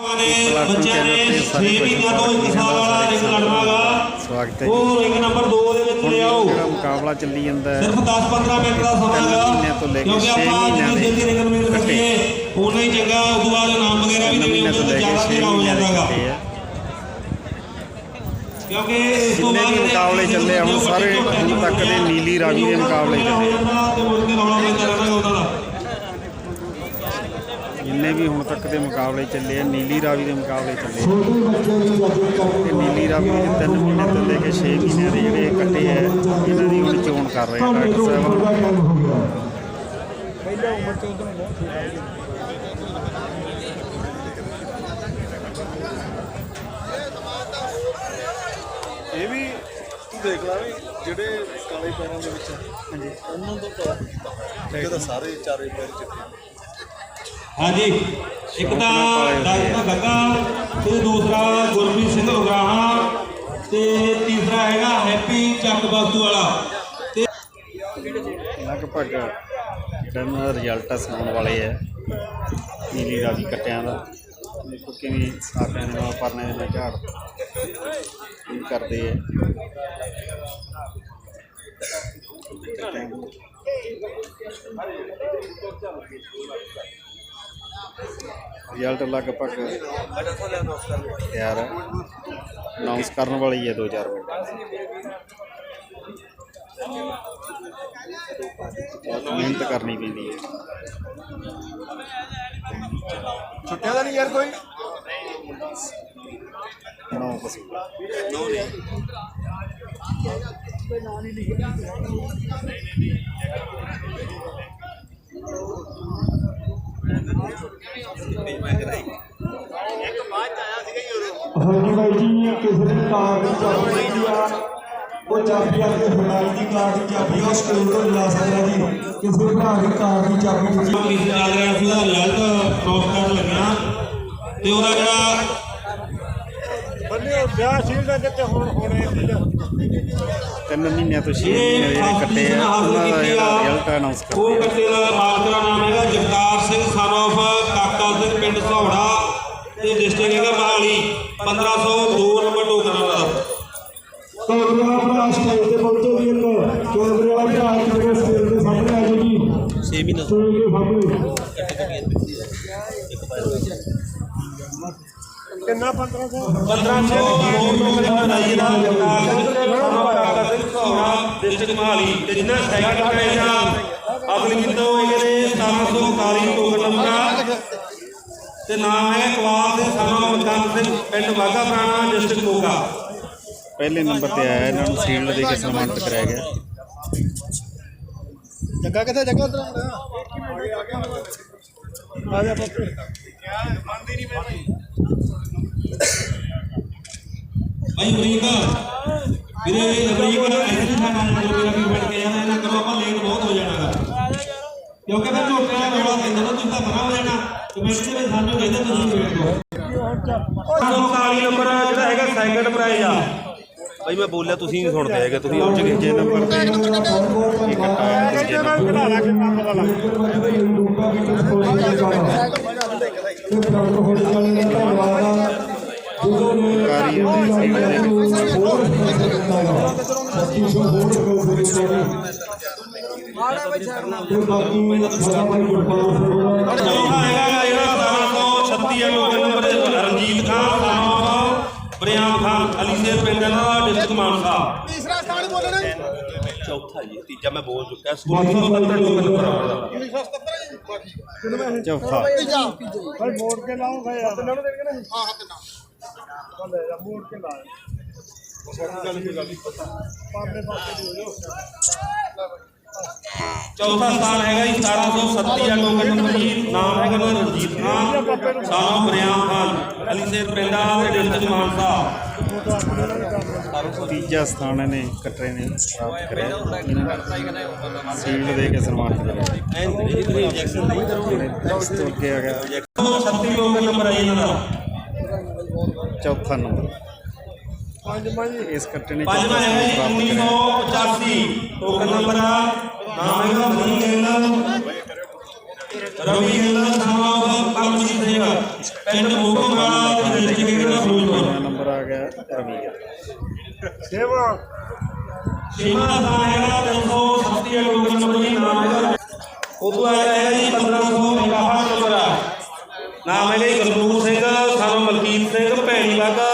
ਬੱਚਿਆਂ ਨੇ 6 ਮਹੀਨਿਆਂ ਤੋਂ 1 ਸਾਲ ਵਾਲਾ ਰਿੰਗ ਲੜਨਾਗਾ ਸਵਾਗਤ ਹੈ ਉਹ ਰਿੰਗ ਨੰਬਰ 2 ਦੇ ਵਿੱਚ ਲਿਆਓ। ਜਿਹੜਾ ਮੁਕਾਬਲਾ ਚੱਲੀ ਜਾਂਦਾ ਹੈ। ਸਿਰਫ 10-15 ਮਿੰਟ ਦਾ ਸਮਾਂ ਹੈਗਾ। ਕਿਉਂਕਿ ਆਪਾਂ ਜਿੰਨੀ ਜਲਦੀ ਰਿੰਗ ਨੂੰ ਕੱਟੀਏ ਉਨਾ ਹੀ ਚੰਗਾ ਉਸ ਤੋਂ ਬਾਅਦ ਨਾਮ ਵਗੈਰਾ ਵੀ ਦੇਣੇ ਮਹੀਨਿਆਂ ਤੋਂ ਜ਼ਿਆਦਾ 6 ਤੇਰਾ ਹੋ ਜਾਂਦਾਗਾ। ਕਿਉਂਕਿ ਇਸ ਤੋਂ ਬਾਅਦ ਮੁਕਾਬਲੇ ਚੱਲੇ ਹੁਣ ਸਾਰੇ ਹੁਣ ਤੱਕ ਦੇ ਨੀਲੀ ਰਾਵੀ ਦੇ ਮੁਕਾਬਲੇ ਚੱਲੇ। ਤੇ ਮੁੜ ਕੇ ਰੌਲਾ ਪੈਂਦਾ ਰਹਿਣਾ ਉਹਨਾਂ ਦਾ ਜਿੰਨੇ ਵੀ ਹੁਣ ਤੱਕ ਦੇ ਮੁਕਾਬਲੇ ਚੱਲੇ ਆ ਨੀਲੀ ਰਾਵੀ ਦੇ ਮੁਕਾਬਲੇ ਚੱਲੇ ਆ। ਤੇ ਨੀਲੀ ਰਾਵੀ ਦੇ 3 ਮਹੀਨੇ ਤੋਂ ਲੈ ਕੇ 6 ਮਹੀਨਿਆਂ ਦੇ ਜਿਹੜੇ ਕੱਟੇ ਆ ਇਹਨਾਂ ਦੀ ਹੁਣ ਚੋਣ ਕਰ ਰਹੇ ਆ ਡਾਕਟਰ ਸਾਹਿਬ। ਇਹ ਵੀ ਤੂੰ ਦੇਖ ਲਾ ਵੀ ਜਿਹੜੇ ਕਾਲੇ ਪੈਰਾਂ ਦੇ ਵਿੱਚ ਹਾਂਜੀ। ਉਹਨਾਂ ਤੋਂ ਤਾਂ ਜਿਹਦਾ ਸਾਰੇ ਚਾਰੇ ਪੈਰ ਚਿੱਟੇ ਹਾਂਜੀ। ਇੱਕ ਤਾਂ ਡਾਕਟਰ ਗੱਗਾ ਤੇ ਦੂਸਰਾ ਗੁਰਮੀਤ ਸਿੰਘ ਉਗਰਾਹਾ ਤੇ ਤੀਸਰਾ ਹੈਗਾ ਹੈਪੀ ਚੱਕ ਬਖਤੂ ਵਾਲਾ ਤੇ ਲਗਭਗ ਜਿਹੜਾ ਰਿਜ਼ਲਟ ਸੁਣਾਉਣ ਵਾਲੇ ਆ ਨੀਲੀ ਰਾਵੀ ਕੱਟਿਆਂ ਦਾ। ਦੇਖੋ ਕਿਵੇਂ ਸਾਰਿਆਂ ਦੇ ਨਾਲ ਪਰਨੇ ਦੇ ਨਾਲ ਝਾੜ ਕਰਦੇ ਆ। ਰਿਜ਼ਲਟ ਲਗਭਗ ਤਿਆਰ ਹੈ। ਅਨਾਉਂਸ ਕਰਨ ਵਾਲੀ ਹੈ 2000 ਮਿੰਟ। ਮਿਹਨਤ ਕਰਨੀ ਪੈਂਦੀ ਹੈ। ਛੁੱਟਿਆ ਦਾ ਨਹੀਂ ਯਾਰ ਕੋਈ? ਨੌ ਪਸੂ ਹਾਂਜੀ ਬਾਈ ਜੀ, ਕਿਸੇ ਦੀ ਕਾਰ ਦੀ ਚਾਬੀ ਚਾਹੀਦੀ ਆ। ਉਹ ਚਾਬੀ ਆ ਕੇ ਫੜਾਈ ਦੀ ਕਾਰ ਦੀ ਚਾਬੀ ਉਹ ਸਕੂਲ ਤੋਂ ਲਾ ਸਕਦਾ ਜੀ। ਕਿਸੇ ਭਰਾ ਦੀ ਕਾਰ ਦੀ ਚਾਬੀ ਚਾਹੀਦੀ ਕੀ ਰਿਹਾ ਸੀ, ਉਹਦਾ ਰਿਜ਼ਲਟ ਕ੍ਰੋਸ ਕਰਨ ਲੱਗਿਆ। ਤੇ ਉਹਦਾ ਜਿਹੜਾ ਬੰਨੇ ਵਿਆਹ ਸ਼ੀਲਡ ਹੁਣ ਹੋਣੇ ਤਿੰਨ ਮਹੀਨਿਆਂ ਤੋਂ 6 ਇਹ ਮਹੀਨੇ ਜਿਹੜੇ ਕੱਟੇ ਆ ਉਹਨਾਂ ਦਾ ਜਿਹੜਾ ਰਿਜ਼ਲਟ ਅਨਾਉਂਸ ਉਹ ਕਰਦੇ ਕੱਟੇ ਦਾ ਮਾਲਕ ਦਾ ਨਾਮ ਹੈਗਾ ਜਗਤਾਰ ਸਿੰਘ of ਕਾਕਾ ਸਿੰਘ ਪਿੰਡ ਸਹੌੜਾ ਤੇ ਡਿਸਟ੍ਰਿਕਟ ਹੈਗਾ ਮਹਾਲੀ 1502 ਨੰਬਰ ਕੈਮਰੇ ਵਾਲਾ। ਭਰਾ ਸਟੇਜ ਤੇ ਪਹੁੰਚੋ ਜੀ ਇੱਕ। ਕੈਮਰੇ ਵਾਲਾ ਭਰਾ ਇੱਕ ਮੇਰੇ ਸਟੇਜ ਦੇ ਸਾਹਮਣੇ ਆ ਜਾਓ ਜੀ। 6 ਮਹੀਨੇ। ਸਟੇਜ ਦੇ ਸਾਹਮਣੇ ਕਿੰਨਾ 1500 1502 ਟੋਕਨ ਬਣਾਈ ਦਾ ਜਗਤਾਰ ਸਿੰਘ son of ਕਾਕਾ ਸਿੰਘ ਸਹੌੜਾ ਡਿਸਟ੍ਰਿਕਟ ਮਹਾਲੀ ਤੇ ਜਿਹਨਾਂ ਸੈਕੰਡ ਪ੍ਰਾਈਜ਼ ਆ ਅਗਲੀ ਕਿਤੋਂ ਇਹਦੇ 1741 ਟੋਕਨ ਨੰਬਰ ਤੇ ਨਾਮ ਹੈ ਇਕਬਾਲ ਸਿੰਘ ਸਾਨੂੰ ਚੰਦ ਸਿੰਘ ਪਿੰਡ ਵਾਗਾ ਪੁਰਾਣਾ ਡਿਸਟ੍ਰਿਕਟ ਮੋਗਾ। ਪਹਿਲੇ ਨੰਬਰ ਤੇ ਆਇਆ ਇਹਨਾਂ ਨੂੰ ਸ਼ੀਲਡ ਦੇ ਕੇ ਸਨਮਾਨਿਤ ਕਰਾਇਆ ਗਿਆ। ਜੱਗਾ ਕਿੱਥੇ ਜੱਗਾ ਉਧਰ? ਆ ਜਾ ਬੱਪੇ ਭਾਈ ਅਮਰੀਕ ਵੀਰੇ ਅਮਰੀਕ ਐਸੀ ਖਾਣਾ ਜਿਹੜਾ ਮੇਰਾ ਵੀ ਬੈਠ ਕੇ ਜਾਣਾ ਇਹਨਾਂ ਕਰੋ ਆਪਾਂ ਲੇਟ ਬਹੁਤ ਹੋ ਜਾਣਾਗਾ ਕਿਉਂਕਿ ਫਿਰ ਝੋਟੇ ਦਾ ਰੌਲਾ ਪੈਂਦਾ ਨਾ ਤੁਸੀਂ ਤਾਂ ਬਣਾ ਹੋ ਜਾਣਾ ਕਮੇਟੀ ਦੇ ਵਿੱਚ ਸਾਨੂੰ ਕਹਿੰਦੇ ਤੁਸੀਂ ਵੇਟ ਕਰੋ 140 ਨੰਬਰ ਜਿਹੜਾ ਹੈਗਾ ਸੈਕੰਡ ਪ੍ਰਾਈਜ਼ ਆ ਭਾਈ ਮੈਂ ਬੋਲਿਆ ਤੁਸੀਂ ਨਹੀਂ ਸੁਣਦੇ ਹੈਗੇ ਤੁਸੀਂ ਉੱਚ ਗਏ ਦੂਜੇ ਨੰਬਰ ਤੇ ਇਹ ਕੱਟਾ ਦੂਜੇ ਨੰਬਰ ਘਟਾ ਲਾ ਕਿੰਨਾ ਪਤਾ ਲੱਗ ਕਾਰੀ ਹੈ ਸ਼ੀਲਡ ਦੇ ਚੌਥਾ ਹੈਗਾ ਜਿਹੜਾ 1736 ਨੰਬਰ ਨੰਬਰ ਰਣਜੀਤ ਖਾਨ ਸਾਨੂੰ ਬਰਿਆਮ ਖਾਨ ਅਲੀ ਦੇ ਪਿੰਡ ਦਾ ਡਿਸਟ੍ਰਿਕਟ ਮਾਨਸਾ ਚੌਥਾ ਜੀ ਤੀਜਾ ਮੈਂ ਬੋਲ ਚੁੱਕਾ ਸਕੂਲ 170 ਟੋਕਨ ਨੰਬਰ ਆਉਂਦਾ ਚੌਥਾ ਭਾਈ ਮੋੜ ਕੇ ਲਾਉਂਗਾ ਯਾਰ ਤਿੰਨਾਂ ਨੂੰ ਦੇਣਗੇ ਨਾ ਹਾਂ ਹਾਂ ਤਿੰਨਾਂ ਲੈ ਜਾ ਮੋੜ ਕੇ ਲਾ ਗੱਲ ਕੀ ਗੱਲ ਨਹੀਂ ਪਤਾ ਪਾਪੇ ਪਾਪੇ ਦੀ ਹੋ ਜਾਓ ਚੌਥਾ ਸਥਾਨ ਹੈਗਾ ਜੀ। 1737 ਆ ਟੋਕਨ ਨੰਬਰ ਜੀ ਨਾਮ ਹੈਗਾ ਉਹਦਾ ਰਣਜੀਤ ਖਾਨ ਸਾਨੂੰ ਬਰਿਆਮ ਖਾਨ ਅਲੀ ਦੇ ਪਿੰਡ ਦਾ ਤੇ ਡਿਸਟ੍ਰਿਕਟ ਮਾਨਸਾ ਤੀਜਾ ਸਥਾਨ ਇਹਨੇ ਕੱਟਰੇ ਨੇ ਪ੍ਰਾਪਤ ਕਰਿਆ। ਸ਼ੀਲਡ ਦੇ ਕੇ ਸਨਮਾਨਿਤ ਕਰਿਆ। ਇੰਜੈਕਸ਼ਨ ਨਹੀਂ ਕਰੋਗੇ। ਇਸ ਤੋਂ ਅੱਗੇ ਆ ਗਿਆ 36 ਟੋਕਨ ਨੰਬਰ ਹੈ ਇਹਨਾਂ ਦਾ। ਚੌਥਾ ਨੰਬਰ। ਪੰਜਵਾਂ ਜੀ ਇਸ ਕੱਟੇ ਨੇ ਪੰਜਵਾਂ ਹੈਗਾ ਜੀ ਪ੍ਰਾਪਤ ਕਰਿਆ। 1985 ਟੋਕਨ ਨੰਬਰ ਆ। ਨਾਮ ਹੈਗਾ ਮਨੀ ਗਿੱਲ ਰਵੀ ਗਿੱਲ ਸਾਹਿਬ ਕਰਮਜੀਤ ਸਿੰਘ। ਪਿੰਡ ਮੋਗੋਵਾਲਾ ਤੇ ਡਿਸਟ੍ਰਿਕਟ ਦਾ ਫਿਰੋਜ਼ਪੁਰ ਦੂਜਾ ਨੰਬਰ ਆ ਗਿਆ ਰਵੀ। ਦਾ ਸੇਵਾ। ਛੇਵਾਂ ਦਾ ਹੈਗਾ 337 ਟੋਕਨ ਨੰਬਰ ਜੀ ਨਾਮ ਹੈਗਾ। ਉਦੋਂ ਆਇਆ ਵਾਗਾ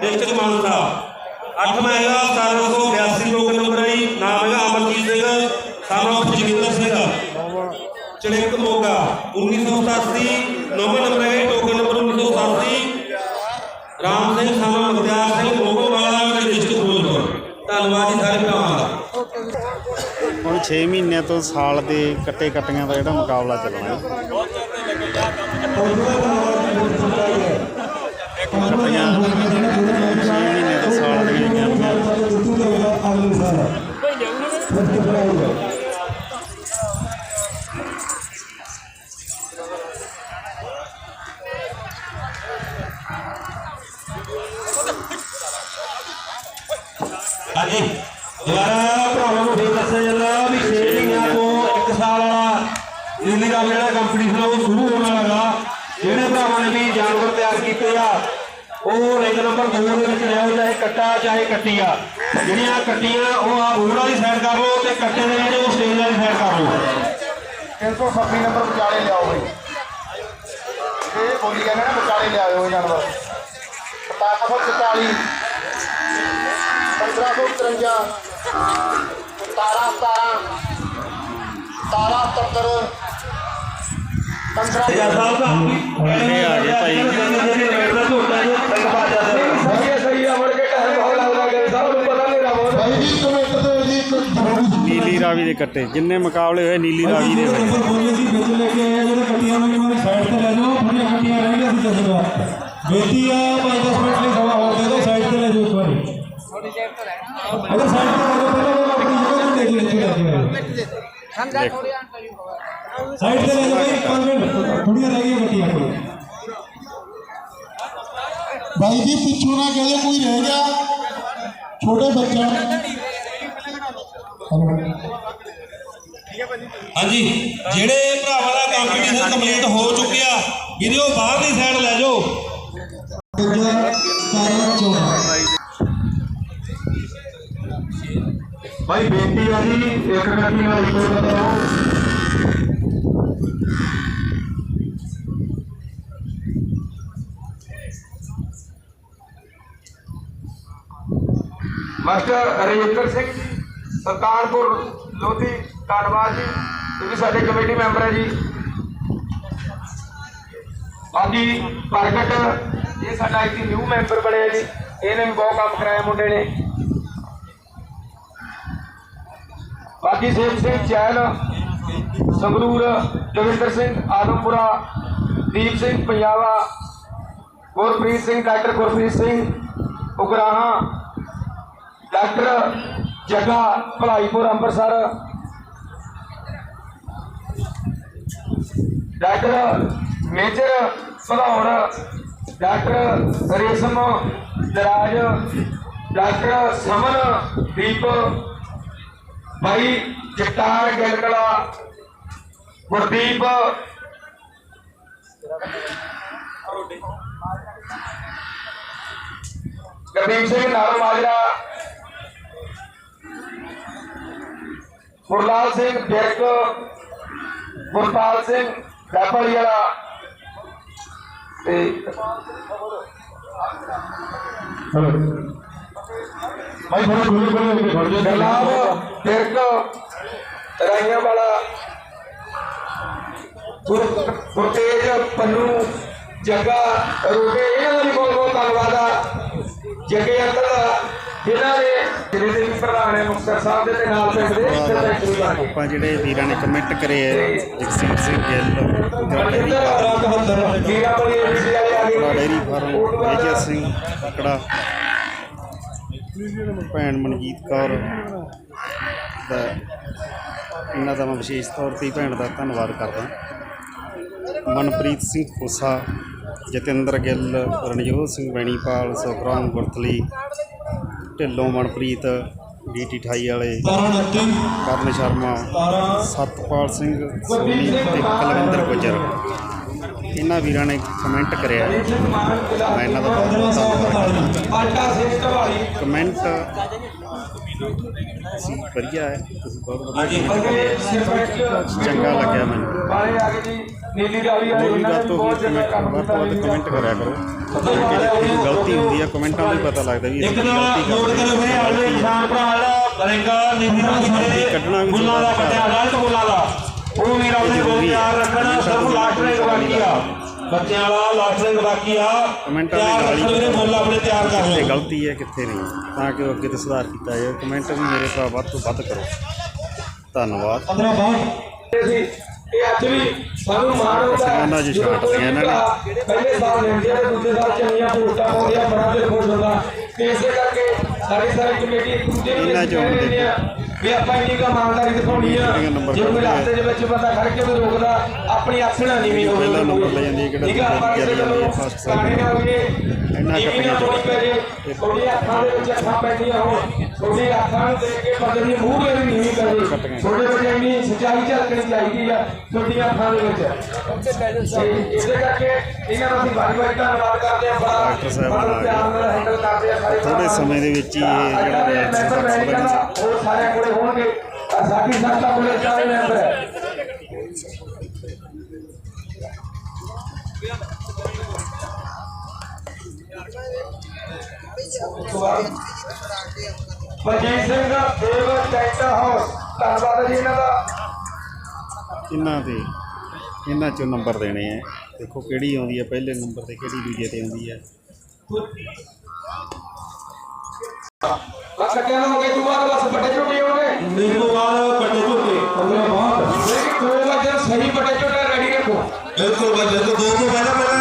ਡਿਸਟ੍ਰਿਕਟ ਮਾਨਸਾ ਅੱਠਵਾਂ ਹੈਗਾ 1782 ਟੋਕਨ ਨੰਬਰ ਹੈ ਨਾਮ ਹੈਗਾ ਅਮਰਜੀਤ ਸਿੰਘ ਸਾਨੂੰ ਜਗਿੰਦਰ ਸਿੰਘ। ਚੜਿੰਕ ਮੋਗਾ 1987 ਨੌਵਾਂ ਨੰਬਰ ਹੈ ਟੋਕਨ ਨੰਬਰ 1987 ਰਾਮ ਸਿੰਘ ਸਾਨੂੰ ਮਗਦਿਆਰ ਸਿੰਘ ਮੋਗੋਵਾਲਾ ਦੇ ਡਿਸਟ੍ਰਿਕਟ ਫਿਰੋਜ਼ਪੁਰ। ਧੰਨਵਾਦ ਜੀ ਸਾਰੇ ਭਰਾਵਾਂ ਦਾ। ਹੁਣ 6 ਮਹੀਨਿਆਂ ਤੋਂ ਸਾਲ ਦੇ ਕੱਟੇ ਕੱਟੀਆਂ ਦਾ ਜਿਹੜਾ ਮੁਕਾਬਲਾ ਚੱਲਣਾ ਹੈ। ਕੱਟੀਆਂ 6 ਮਹੀਨੇ ਤੋਂ ਸਾਲ ਦੀਆਂ ਗਈਆਂ ਅਗਲੇ ਸਾਲ ਹਾਂਜੀ ਦੁਬਾਰਾ ਭਰਾਵਾਂ ਨੂੰ ਫੇਰ ਦੱਸਿਆ ਜਾਂਦਾ ਵੀ 6 ਮਹੀਨਿਆਂ ਤੋਂ 1 ਸਾਲ ਵਾਲਾ ਨੀਲੀ ਦਾ ਜਿਹੜਾ ਕੰਪੀਟੀਸ਼ਨ ਉਹ ਸ਼ੁਰੂ ਹੋਣ ਵਾਲਾ ਗਾ ਜਿਹੜੇ ਭਰਾਵਾਂ ਨੇ ਵੀ ਜਾਨਵਰ ਤਿਆਰ ਕੀਤੇ ਆ 2 ਦੇ ਵਿੱਚ ਲਿਆਓ ਚਾਹੇ ਕੱਟਾ ਚਾਹੇ ਕੱਟੀ ਆ ਜਿਹੜੀਆਂ ਕੱਟੀਆਂ ਉਹ ਆ ਰੋਡ ਵਾਲੀ ਸਾਈਡ ਕਰ ਲਓ ਤੇ ਕੱਟੇ ਦੇ ਜਿਹੜੇ ਉਹ ਸਟੇਜ ਵਾਲੀ ਸਾਈਡ ਕਰ ਲਓ 326 ਨੰਬਰ ਵਿਚਾਲੇ ਲਿਆਓ ਬਈ ਇਹ ਬੋਲੀ ਕਹਿੰਦੇ ਨਾ ਵਿਚਾਲੇ ਲਿਆਓ ਇਹ ਜਾਨਵਰ 1744 1553 17 17 17 ਤੇ ਜੱਜ ਸਾਹਿਬ ਦਾ ਇਹ ਆ ਗਏ ਭਾਈ। ਨੀਲੀ ਰਾਵੀ ਦੇ ਕੱਟੇ ਜਿੰਨੇ ਮੁਕਾਬਲੇ ਹੋਏ ਨੀਲੀ ਰਾਵੀ ਦੇ ਹੋਏ। ਨੰਬਰ ਬੋਲੇ ਸੀ ਵਿੱਚ ਲੈ ਕੇ ਆਏ ਜਿਹੜੇ ਕੱਟੀਆਂ ਨੂੰ ਮੈਨੂੰ ਸਾਈਡ ਤੇ ਲੈ ਜਾਓ ਥੋੜੀਆਂ ਕੱਟੀਆਂ ਰਹਿ ਗਈਆਂ ਸੀ ਦੱਸਦਾ ਬੇਟੀ ਆ 5-10 ਮਿੰਟ ਲਈ ਸਮਾਂ ਹੋਰ ਦੇ ਦਿਓ ਸਾਈਡ ਤੇ ਲੈ ਜਾਓ ਇੱਕ ਵਾਰੀ। ਅਗਰ ਸਾਈਡ ਤੇ ਲੈ ਜਾਓ ਪਹਿਲਾਂ ਉਹ ਆਪਣੀ ਜਗ੍ਹਾ ਨੂੰ ਦੇਖ ਲੈਂਦੇ ਲੈ ਦੇਖੋ। ਸਾਈਡ ਤੇ ਲੈ ਜਾਓ ਇੱਕ ਪੰਜ ਮਿੰਟ। ਥੋੜੀਆਂ ਰਹਿ ਗਈਆਂ ਕੱਟੀਆਂ ਕੋਲ। ਭਾਈ ਜੀ ਪਿੱਛੋਂ ਨਾ ਕਹਦੇ ਕੋਈ ਰਹਿ ਗਿਆ। ਛੋਟੇ ਬੱਚਾ। ਹਾਂਜੀ। ਜਿਹੜੇ ਭਰਾਵਾਂ ਦਾ ਕੰਪੀਟੀਸ਼ਨ ਕੰਪਲੀਟ ਹੋ ਚੁੱਕਿਆ ਵੀਡੀਓ ਬਾਹਰਲੀ ਸਾਈਡ ਲੈ ਜਾਓ। ਭਾਈ ਬੇਨਤੀ ਆ ਜੀ, ਇੱਕ ਕੱਟੀ ਨਾਲ ਇੱਕੋ ਬਤਾਓ ਮਾਸਟਰ ਰਜਿੰਦਰ ਸਿੰਘ। ਜੀ ਸੁਲਤਾਨਪੁਰ ਲੋਧੀ ਧੰਨਵਾਦ ਜੀ। ਇਹ ਵੀ ਸਾਡੇ ਕਮੇਟੀ ਮੈਂਬਰ ਹੈ ਜੀ। ਬਾਕੀ ਪ੍ਰਗਟ, ਇਹ ਸਾਡਾ ਇੱਕ ਨਿਊ ਮੈਂਬਰ ਬਣਿਆ ਜੀ। ਇਹਨੇ ਵੀ ਬਹੁਤ ਕੰਮ ਕਰਾਇਆ ਮੁੰਡੇ ਨੇ। ਬਾਕੀ Sev Singh Chahal Sangrur, Joginder Singh, Adampura, Deep Singh, Panjaba, Gurpreet Singh, doctor Gurpreet Singh, Ugrahan, doctor Jaga Bhalaipur Amritsar. Doctor Major Bhalaur doctor Resham Daraj, doctor Saman Deep, Bhai Jagtar Gilkala Gurdeep. Gurdeep Singh ਨਾਰੋ Majra Gurlal Singh Birk Gurpal Singh ਡਾਪੜੀ ਵਾਲਾ ਤੇ ਭਾਈ ਥੋੜਾ ਦੂਰ ਕੋਲ ਹੋ ਕੇ ਖੜ ਜਾਓ ਗਰਲਾਬ ਬਿਰਕ ਰਾਈਆਂ ਵਾਲਾ ਗੁਰ ਗੁਰਤੇਜ ਪੰਨੂ ਜੱਗਾ ਰੋਡੇ ਇਹਨਾਂ ਦਾ ਵੀ ਬਹੁਤ ਬਹੁਤ ਧੰਨਵਾਦ ਆ। ਜੱਗੇ ਅੰਕਲ ਦਾ ਜਿਨ੍ਹਾਂ ਨੇ ਜਿਹੜੇ ਦੇ ਵੀ ਪ੍ਰਧਾਨ ਹੈ ਮੁਕਤਸਰ ਸਾਹਿਬ ਦੇ ਤੇ ਨਾਲ ਪਿੰਡ ਦੇ ਸਰਪੰਚ ਵੀ ਬਣੇ ਆਪਾਂ ਜਿਹੜੇ ਵੀਰਾਂ ਨੇ ਕਮੈਂਟ ਕਰੇ ਹੈ ਜਗਸੀਰ ਸਿੰਘ ਗਿੱਲ ਜੀਰਾ ਵਾਲੇ ਆ ਗਏ। Dairy farm Major Singh Kakra ਭੈਣ ਮਨਜੀਤ ਕੌਰ ਦਾ ਇਹਨਾਂ ਦਾ ਮੈਂ ਵਿਸ਼ੇਸ਼ ਤੌਰ ਤੇ ਭੈਣ ਦਾ ਧੰਨਵਾਦ ਕਰਦਾ। ਮਨਪ੍ਰੀਤ ਸਿੰਘ ਖੋਸਾ ਜਤਿੰਦਰ ਗਿੱਲ ਰਣਜੋਤ ਸਿੰਘ ਬੈਣੀਪਾਲ ਸੁਖਰਾਮ ਗੁਰਤਲੀ ਢਿੱਲੋਂ ਮਨਪ੍ਰੀਤ ਡੀਟੀ 28 ਵਾਲੇ 17 29 ਕਰਨ ਸ਼ਰਮਾ 17 ਸਤਪਾਲ ਸਿੰਘ ਸੋਨੀ ਤੇ ਕੁਲਵਿੰਦਰ ਗੁੱਜਰ। ਇਹਨਾਂ ਵੀਰਾਂ ਨੇ ਕਮੈਂਟ ਕਰਿਆ। ਮੈਂ ਇਹਨਾਂ ਦਾ ਬਹੁਤ ਬਹੁਤ ਧੰਨਵਾਦ ਕਮੈਂਟ ਸੀ ਵਧੀਆ ਹੈ। ਤੁਸੀਂ ਬਹੁਤ ਵਧੀਆ ਚੰਗਾ ਲੱਗਿਆ ਮੈਨੂੰ। ਵਾਲੇ ਆ ਗਏ ਜੀ ਨੀਲੀ ਰਾਵੀ ਮੋਰੀ ਉਹਨਾਂ ਗੱਲ ਨੇ ਬਹੁਤ ਚੰਗਾ ਕੰਮ ਕੀਤਾ ਵੱਧ ਕਮੈਂਟ ਕਰਿਆ ਕਰੋ। ਜਿਹੜੀ ਗਲਤੀ ਹੁੰਦੀ ਹੈ ਕਮੈਂਟਾਂ ਤੋਂ ਹੀ ਪਤਾ ਲੱਗਦਾ ਵੀ ਇੱਕ ਨਾ ਗਲਤੀ ਨੋਟ ਕਰਦੇ ਕਰੋ ਮੇਰੇ ਆਲੇ ਇਨਸਾਨ ਭਰਾ ਵਾਲਾ ਬਰੇਗਾ ਨਿੰਦਰਾ ਸਾਡੇ ਕੱਢਣਾ ਵੀ ਬੁੱਲਾਂ ਦਾ ਕੱਟਿਆ ਗਲਤ ਬੁੱਲਾਂ ਦਾ। ਉਹ ਵੀਰ ਆਪਣੇ ਕੋਲ। ਤਿਆਰ ਰੱਖਣਾ ਸਿਰਫ ਲਾਸਟ ਰੇਕ ਬਾਕੀ ਆ। ਬੱਚਿਆਂ ਵਾਲਾ ਲਾਸਟ ਰੇਕ ਬਾਕੀ ਆ। ਕਮੈਂਟਾਂ ਦੀ ਰੱਖੋ ਵੀਰੇ ਮੁੱਲ ਆਪਣੇ ਤਿਆਰ ਕਰ ਲਓ। ਗਲਤੀ ਹੈ ਕਿੱਥੇ ਨਹੀਂ। ਤਾਂ ਕਿ ਉਹ ਅੱਗੇ ਤੋਂ ਸੁਧਾਰ ਕੀਤਾ ਜਾਵੇ। ਕਮੈਂਟ ਵੀ ਮੇਰੇ ਭਰਾ ਵੱਧ ਤੋਂ ਵੱਧ ਕਰੋ। ਧੰਨਵਾਦ। 15 62 ਸੀ ਇਹ ਅੱਜ ਵੀ ਸਾਨੂੰ ਮਾਣ ਹੁੰਦਾ ਹੈ। ਉਹਨਾਂ ਛਾਂਟ ਕੋਈ ਲਿਆ ਇਹਨਾਂ ਨੇ। ਪਹਿਲੇ ਸਾਲ ਲੈਂਦੇ ਆ ਤੇ ਦੂਜੇ ਸਾਲ ਚੰਗੀਆਂ ਪੋਸਟਾਂ ਪਾਉਂਦੇ ਆ ਬੜਾ ਦਿਲ ਖੁਸ਼ ਹੁੰਦਾ। ਤੇ ਇਸੇ ਕਰਕੇ ਸਾਡੀ ਸਾਰੀ ਕਮੇਟੀ ਦੂਜੇ ਨੂੰ ਇਹਨਾਂ ਚੋਂ ਵੀ ਆਪਾਂ ਇੰਨੀ ਕੁ ਇਮਾਨਦਾਰੀ ਦਿਖਾਉਣੀ ਆ। ਜੇ ਕੋਈ। ਰਸਤੇ ਦੇ ਵਿੱਚ ਬੰਦਾ ਖੜ ਕੇ ਵੀ ਰੋਕਦਾ ਆਪਣੀ ਅੱਖ ਨਾਲ ਨੀਵੀਂ ਹੋਵੇ ਪਹਿਲਾ ਨੰਬਰ ਲੈ ਜਾਂਦੀ ਹੈ, ਕਿਹੜਾ ਠੀਕ ਆ ਆਪਾਂ first ਕਾਣੇ ਨਾ ਹੋਈਏ ਇੰਨਾ ਕੱਟੀਆਂ ਪੈ ਜੇ ਤੁਹਾਡੀਆਂ ਅੱਖਾਂ ਦੇ ਵਿੱਚ ਅੱਖਾਂ ਪੈਂਦੀਆਂ ਹੋਣ। ਤੁਹਾਡੀ ਅੱਖਾਂ ਨੂੰ ਦੇਖ ਕੇ ਬੰਦੇ ਦੀ ਮੂੰਹ ਦੇ ਵੀ ਨੀਵੀਂ ਪੈ ਜੇ ਤੁਹਾਡੇ ਵਿੱਚ ਇੰਨੀ ਸੱਚਾਈ ਝਲਕਣੀ ਚਾਹੀਦੀ ਆ ਤੁਹਾਡੀਆਂ ਅੱਖਾਂ ਦੇ ਵਿੱਚ ਤੇ ਇਸੇ ਕਰਕੇ ਇਹਨਾਂ ਦਾ ਅਸੀਂ ਵਾਰੀ ਵਾਰੀ ਧੰਨਵਾਦ ਕਰਦੇ ਆ ਬੜਾ ਡਾਕਟਰ ਸਾਹਿਬ ਬੜਾ ਨਾਲ ਪਿਆਰ ਨਾਲ ਹੈਂਡਲ ਕਰਦੇ ਆ ਸਾਰੇ ਥੋੜ੍ਹੇ ਸਮੇਂ ਦੇ ਵਿੱਚ ਹੀ ਇਹ ਜਿਹੜਾ ਜਿਹੜਾ ਹੈ ਮੈਂਬਰ ਸਖਤ ਬੈਠ ਬਣ ਉਹ ਸਾਰਿਆਂ ਕੋਲੇ ਹੋਣਗੇ ਤਾਂ ਸਾਡੀ ਸੰਸਥਾ ਕੋਲੇ ਸਾਰੇ ਮੈਂਬਰ ਹੈ ਮਨਜੀਤ ਸਿੰਘ ਦੇਵ ਟੈਂਟ ਹਾਊਸ ਧੰਨਵਾਦ ਜੀ ਇਹਨਾਂ ਦਾ। ਇਹਨਾਂ ਦੇ ਇਹਨਾਂ ਚੋਂ ਨੰਬਰ ਦੇਣੇ ਆ। ਦੇਖੋ ਕਿਹੜੀ ਆਉਂਦੀ ਹੈ ਪਹਿਲੇ ਨੰਬਰ ਤੇ ਕਿਹੜੀ ਦੂਜੇ ਤੇ ਆਉਂਦੀ ਹੈ ਬਸ ਕੱਟਿਆ ਨਾ ਹੋ ਗਏ ਤੂੰ ਬਾਅਦ ਬਸ ਵੱਡੇ ਝੋਟੇ ਹੋ ਗਏ। ਇਸ ਤੋਂ ਬਾਅਦ ਕੱਟੇ ਝੋਕੇ 15 62 ਲੇਕਿਨ ਦੋ ਵਜੇ ਸਹੀ ਵੱਡੇ ਝੋਟੇ ਰੈਡੀ ਰੱਖੋ। ਬਿਲਕੁਲ ਬੱਜੇ ਤੋਂ ਦੋ ਤੋਂ ਪਹਿਲਾਂ ਪਹਿਲਾਂ